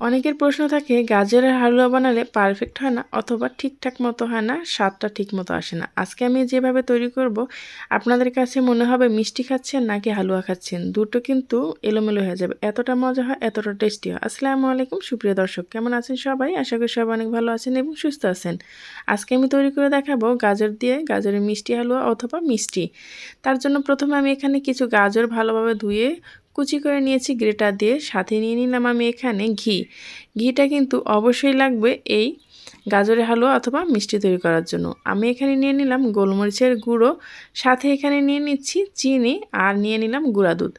অনেকের প্রশ্ন থাকে, গাজরের হালুয়া বানালে পারফেক্ট হয় না অথবা ঠিকঠাক মতো হয় না, স্বাদটা ঠিক মতো আসে না। আজকে আমি যেভাবে তৈরি করব, আপনাদের কাছে মনে হবে মিষ্টি খাচ্ছেন নাকি হালুয়া খাচ্ছেন? দুটো কিন্তু এলোমেলো হয়ে যাবে। এতটা মজা হয়, এতটা টেস্টি হয়। আসসালামু আলাইকুম, সুপ্রিয় দর্শক, কেমন আছেন সবাই? আশা করি সবাই অনেক ভালো আছেন এবং সুস্থ আছেন। আজকে আমি তৈরি করে দেখাবো গাজর দিয়ে গাজরের মিষ্টি হালুয়া অথবা মিষ্টি। তার জন্য প্রথমে আমি এখানে কিছু গাজর ভালোভাবে ধুয়ে কুচি করে নিয়েছি গ্রেটার দিয়ে। সাথে নিয়ে নিলাম আমি এখানে ঘি। ঘিটা কিন্তু অবশ্যই লাগবে এই গাজরের হালুয়া অথবা মিষ্টি তৈরি করার জন্য। আমি এখানে নিয়ে নিলাম গোলমরিচের গুঁড়ো। সাথে এখানে নিয়ে নিচ্ছি চিনি আর নিয়ে নিলাম গুঁড়া দুধ।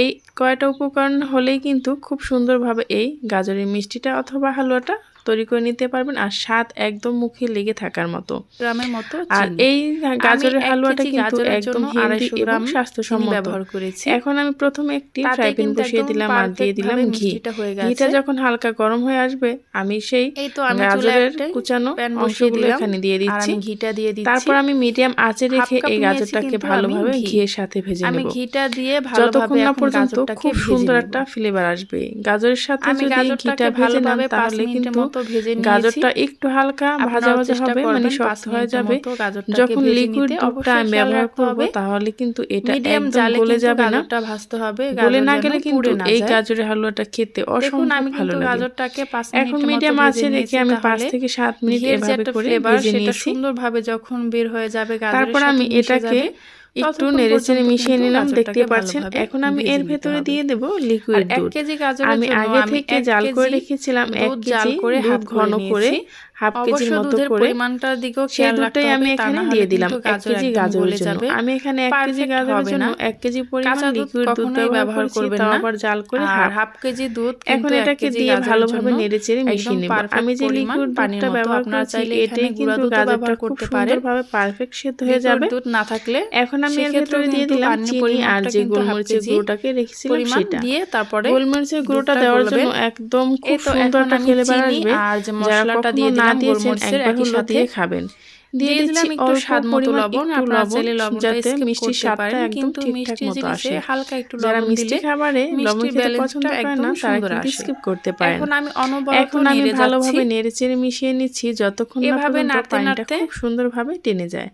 এই কয়টা উপকরণ হলেই কিন্তু খুব সুন্দরভাবে এই গাজরের মিষ্টিটা অথবা হালুয়াটা তৈরি করে নিতে পারবেন আর স্বাদ একদম মুখে লেগে থাকার মতো। গ্রামের মতো আর এই গাজরের হালুয়াটা কিন্তু একদম হেলদি এবং গ্রাম স্বাস্থ্যসম্মত। ব্যবহার করেছি। এখন আমি প্রথমে একটি ফ্রাই প্যান বসিয়ে দিলাম আর দিয়ে দিলাম ঘি। ঘিটা যখন হালকা গরম হয়ে আসবে আমি সেই এই তো আমি চুলায় গাজরের কুচানো অংশগুলো এখানে দিয়ে আর দিচ্ছি। আমি ঘিটা দিয়ে দিচ্ছি। তারপর আমি মিডিয়াম আঁচে রেখে এই গাজরটাকে ভালোভাবে ঘি। ঘিয়ের সাথে ভেজে আমি নেব। ঘিটা দিয়ে যতক্ষণ ভালোভাবে না পর্যন্ত গাজরটাকে খুব সুন্দর একটা ফ্লেভার আসবে। গাজরের সাথে আমি যদি ঘিটা ভেজে নেন ভালোভাবে পাঁচ তাহলে মিনিটের কিন্তু মতো ভেজে নিয়েছি। গাজরটা একটু হালকা ভাজা ভাজা হবে মানে শক্ত হয়ে যাবে। যখন লিকুইড দুধটা অবশ্যই আমি ব্যবহার করব তাহলে কিন্তু এটা একদম গলে যাবে না। গাজরটা ভাজতে হবে গলে না গেলে কিন্তু এই গাজরের হালুয়াটা খেতে দেখুন অসম্ভব আমি ভালো কিন্তু লাগে। গাজরটাকে পাঁচ এখন মিডিয়াম আছে নিয়েছি আমি পাঁচ থেকে সাত মিনিট ঘিয়ের এভাবে করে ভেজে সেটা নিয়েছি। সুন্দরভাবে যখন বের হয়ে যাবে গাজরের তারপর আমি এটাকে একটু নেড়েচেড়ে মিশিয়ে নিলাম দেখতে পাচ্ছেন? এখন আমি এর ভেতরে দিয়ে দেব লিকুইড এক দুধ। আমি আগে থেকে জাল করে রেখেছিলাম এক কেজি করে দুধ ঘন করে। হাফ কেজির মতো করে পরিমাণটার দিকেও খেয়াল রাখতে আমি এখানে দিয়ে দিলাম এক কেজি গাজরের জন্য আমি এখানে এক কেজি গাজরের জন্য। এক কেজি পরিমাণ লিকুইড দুধ ব্যবহার করবেন না। আবার জাল করে আর হাফ কেজি দুধ এখন এটাকে দিয়ে ভালোভাবে নেড়েচেড়ে মিশিয়ে নেব আমি যে লিকুইড দুধটা। ব্যবহার আপনারা চাইলে এটাই কিন্তু গাজরটা করতে পারেন। সুন্দরভাবে পারফেক্ট সেদ্ধ হয়ে যাবে দুধ না থাকলে এখন আমি এর ভেতরে দিয়ে দিলাম চিনি আর যে গোলমরিচের গুঁড়োটাকে রেখেছিলাম সেটা দিয়ে তারপরে গোলমরিচের গুঁড়োটা দেওয়ার জন্য একদম খুব সুন্দর একটা ফ্লেভার আসবে আর যে মশলাটা দিয়ে না দিয়েছেন একবার একই হলো সাথে দিয়ে খাবেন। দিয়ে দিলাম একটু স্বাদ মতো লবণ আপনারা লবণ চাইলে লবণটা স্বাদটা একদম ঠিকঠাক মিষ্টি মতো আসে। হালকা একটু লবণ মিষ্টি খাবারে লবণ খেতে পছন্দ না তারা সুন্দর কিন্তু স্কিপ করতে পারেন। এখন আমি অনবরত এখন আমি ভালোভাবে যাচ্ছি। নেড়ে চেড়ে মিশিয়ে নিচ্ছি যতক্ষণ না এভাবে নাড়তে নাড়তে খুব সুন্দরভাবে টেনে যায়।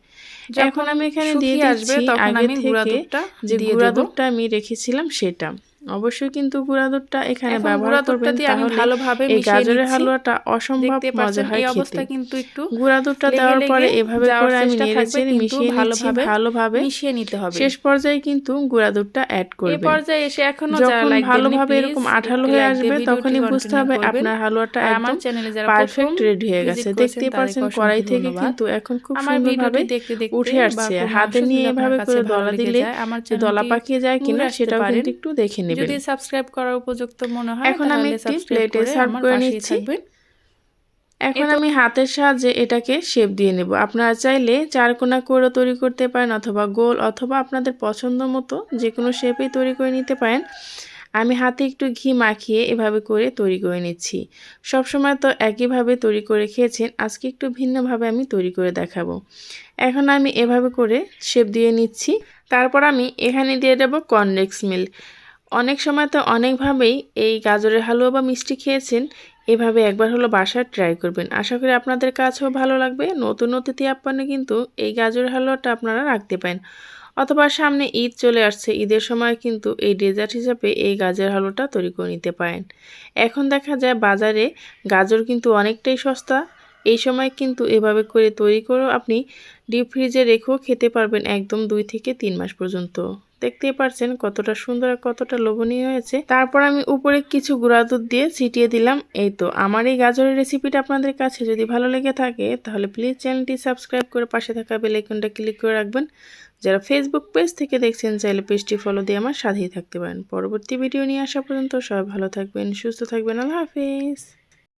এখন আমি এখানে দিয়ে আসবে তখন আগে আমি গুঁড়া থেকে দুধটা যে গুঁড়া দুধটা আমি রেখেছিলাম সেটা। অবশ্যই কিন্তু গুঁড়া দুধটা এখানে ব্যবহার করবেন তাহলে ভালোভাবে এই গাজরের হালুয়াটা অসম্ভব মজা হয় খেতে অবস্থা কিন্তু একটু গুঁড়া দুধটা দেওয়ার পরে এভাবে করে আমি চেষ্টা নেড়ে থাকবে, চেড়ে কিন্তু মিশিয়ে ভালোভাবে ভালোভাবে। মিশিয়ে নিতে হবে। শেষ পর্যায়ে কিন্তু গুঁড়া দুধটা অ্যাড এই পর্যায়ে এসে এখনও যারা লাইক ভালোভাবে এরকম আঠালো হয়ে আসবে তখনই বুঝতে হবে আপনার হালুয়াটা আর আমার একদম চ্যানেলে যারা পারফেক্ট রেডি হয়ে গেছে। দেখতে পাচ্ছেন কড়াই থেকে কিন্তু এখন খুব সুন্দরভাবে উঠে আসছে। হাতে নিয়ে এভাবে করে দলা দিলে আমার দলা পাকিয়ে যায় কিনা সেটাও কিন্তু একটু দেখে নেবেন যদি সাবস্ক্রাইব করার উপযুক্ত মনে হয় এখন আমি একটি প্লেটে সার্ভ করে নিচ্ছি। এখন আমি হাতের সাহায্যে এটাকে শেপ দিয়ে নেব। আপনারা চাইলে চারকোনা করে তৈরি করতে পারেন অথবা গোল অথবা আপনাদের পছন্দ মতো যে কোনো শেপেই তৈরি করে নিতে পারেন। আমি হাতে একটু ঘি মাখিয়ে এভাবে করে তৈরি করে নিচ্ছি। সবসময় তো একইভাবে তৈরি করে খেয়েছেন আজকে একটু ভিন্নভাবে আমি তৈরি করে দেখাবো। এখন আমি এভাবে করে শেপ দিয়ে নিচ্ছি। তারপর আমি এখানে দিয়ে দেবো কনডেক্স মিল্ক। অনেক সময় তো অনেকভাবেই এই গাজরের হালুয়া বা মিষ্টি খেয়েছেন, এভাবে একবার হলো বাসায় ট্রাই করবেন। আশা করি আপনাদের কাছেও ভালো লাগবে। নতুন অতিথি আপ্যায়নে কিন্তু এই গাজরের হালুয়াটা আপনারা রাখতে পারেন। অথবা সামনে ঈদ চলে আসছে, ঈদের সময় কিন্তু এই ডেজার্ট হিসাবে এই গাজর হালুয়াটা তৈরি করে নিতে পারেন। এখন দেখা যায় বাজারে গাজর কিন্তু অনেকটাই সস্তা। এই সময় কিন্তু এভাবে করে তৈরি করেও আপনি ডিপ ফ্রিজে রেখেও খেতে পারবেন একদম দুই থেকে তিন মাস পর্যন্ত। দেখতেই পারছেন কতটা সুন্দর আর কতটা লোভনীয় হয়েছে। তারপর আমি উপরে কিছু গুঁড়া দুধ দিয়ে ছিটিয়ে দিলাম। এই তো, আমার এই গাজরের রেসিপিটা আপনাদের কাছে যদি ভালো লেগে থাকে, তাহলে প্লিজ চ্যানেলটি সাবস্ক্রাইব করে পাশে থাকা বেল আইকনটা ক্লিক করে রাখবেন। যারা ফেসবুক পেজ থেকে দেখছেন, চাইলে পেজটি ফলো দিয়ে আমার সাথেই থাকতে পারেন। পরবর্তী ভিডিও নিয়ে আসা পর্যন্ত সবাই ভালো থাকবেন, সুস্থ থাকবেন, আল্লাহ হাফিজ।